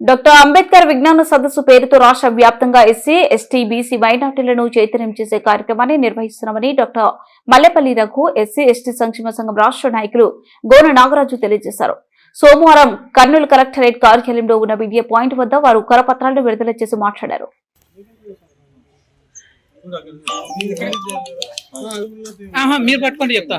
Doctor Ambedkar విజ్ఞాన సదస్సు పేరుతో రాష్ట్ర వ్యాప్తంగా ఎస్సీ ఎస్టీ బీసీ మైనార్టీలను చైతన్యం చేసే కార్యక్రమాన్ని నిర్వహిస్తున్నామని doctor Mallepalli Raghu SC ST సంక్షేమ సంఘం రాష్ట్ర నాయకులు గోన నాగరాజు తెలియజేశారు. సోమవారం కర్నూలు కలెక్టరేట్ కార్యాలయంలో ఉన్న మీడియా పాయింట్ వద్ద వారు కరపత్రాలను విడుదల చేసి మాట్లాడారు. ఆహా, మీరు పట్టుకోండి చెప్తా.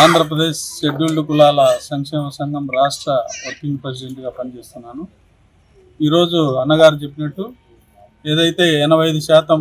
ఆంధ్రప్రదేశ్ షెడ్యూల్డ్ కులాల సంక్షేమ సంఘం రాష్ట్ర వర్కింగ్ ప్రెసిడెంట్గా పనిచేస్తున్నాను. ఈరోజు అన్నగారు చెప్పినట్టు ఏదైతే ఎనభై ఐదు శాతం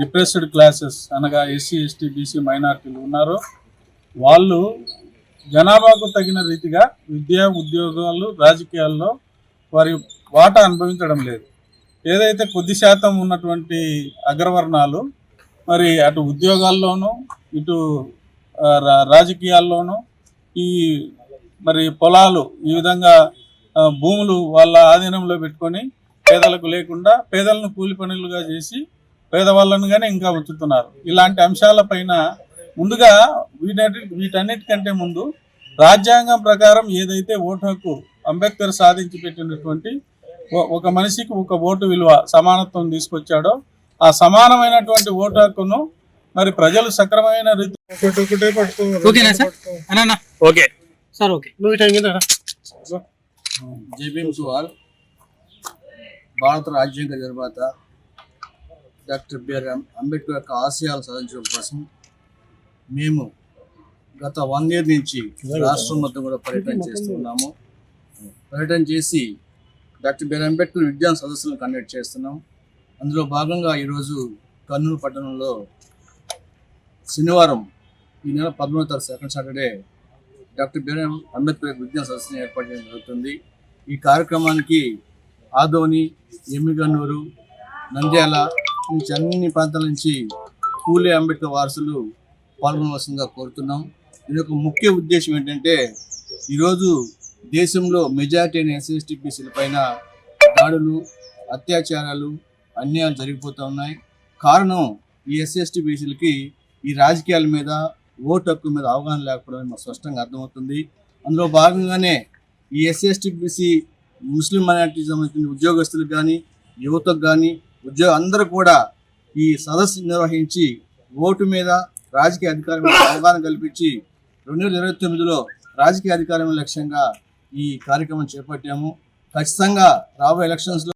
డిప్రెస్డ్ క్లాసెస్ అనగా ఎస్సీ ఎస్టీ బీసీ మైనారిటీలు ఉన్నారో వాళ్ళు జనాభాకు తగిన రీతిగా విద్యా ఉద్యోగాలు రాజకీయాల్లో వారి వాటా అనుభవించడం లేదు. ఏదైతే కొద్ది శాతం ఉన్నటువంటి అగ్రవర్ణాలు మరి అటు ఉద్యోగాల్లోనూ ఇటు రాజకీయాల్లోనూ ఈ మరి పొలాలు ఈ విధంగా భూములు వాళ్ళ ఆధీనంలో పెట్టుకొని పేదలకు లేకుండా పేదలను కూలి పనులుగా చేసి పేదవాళ్ళను కానీ ఇంకా ఉంచుతున్నారు ఇలాంటి అంశాలపైన ముందుగా వీటన్నిటి వీటన్నిటికంటే ముందు రాజ్యాంగం ప్రకారం ఏదైతే ఓటు హక్కు అంబేద్కర్ సాధించి పెట్టినటువంటి ఒక మనిషికి ఒక ఓటు విలువ సమానత్వం తీసుకొచ్చాడో ఆ సమానమైనటువంటి ఓటు హక్కును మరి ప్రజలు సక్రమమైన రీతి ఓకేనా సార్? అన్నా ఓకే. Sir okay. జేబీఎం సువాల్ భారత రాజ్యాంగ నిర్మాత డాక్టర్ బిఆర్ అంబేద్కర్ యొక్క ఆశయాలు సాధించడం కోసం మేము గత వన్ ఇయర్ నుంచి రాష్ట్రం మొత్తం కూడా పర్యటన చేస్తున్నాము. పర్యటన చేసి డాక్టర్ బిఆర్ అంబేద్కర్ విజ్ఞాన సదస్సులను కండక్ట్ చేస్తున్నాం. అందులో భాగంగా ఈరోజు కర్నూలు పట్టణంలో శనివారం ఈ నెల పదమూడవ తారీఖు second Saturday doctor B R Ambedkar విజ్ఞాన సదస్సును ఏర్పాటు చేయడం జరుగుతుంది. ఈ కార్యక్రమానికి ఆదోని ఎమ్మిగన్నూరు నంద్యాల నుంచి అన్ని ప్రాంతాల నుంచి పూలే అంబేద్కర్ వారసులు పాల్గొనవలసిందిగా కోరుతున్నాం. దీని యొక్క ముఖ్య ఉద్దేశం ఏంటంటే ఈరోజు దేశంలో మెజారిటీ అయిన ఎస్సీ పైన దాడులు అత్యాచారాలు అన్యాయాలు జరిగిపోతూ ఉన్నాయి. కారణం ఈ ఎస్సీ బీసీలకి ఈ రాజకీయాల మీద ఓటు హక్కు మీద అవగాహన లేకపోవడం మాకు స్పష్టంగా అర్థమవుతుంది. అందులో భాగంగానే ఈ ఎస్సీ బీసీ ముస్లిం మైనార్టీకి సంబంధించిన ఉద్యోగస్తులకు కానీ యువతకు కానీ ఉద్యోగ అందరూ కూడా ఈ సదస్సు నిర్వహించి ఓటు మీద రాజకీయ అధికారం మీద అవగాహన కల్పించి రెండు వేల ఇరవై తొమ్మిదిలో రాజకీయ అధికారం లక్ష్యంగా ఈ కార్యక్రమం చేపట్టాము. ఖచ్చితంగా రాబోయే ఎలక్షన్స్లో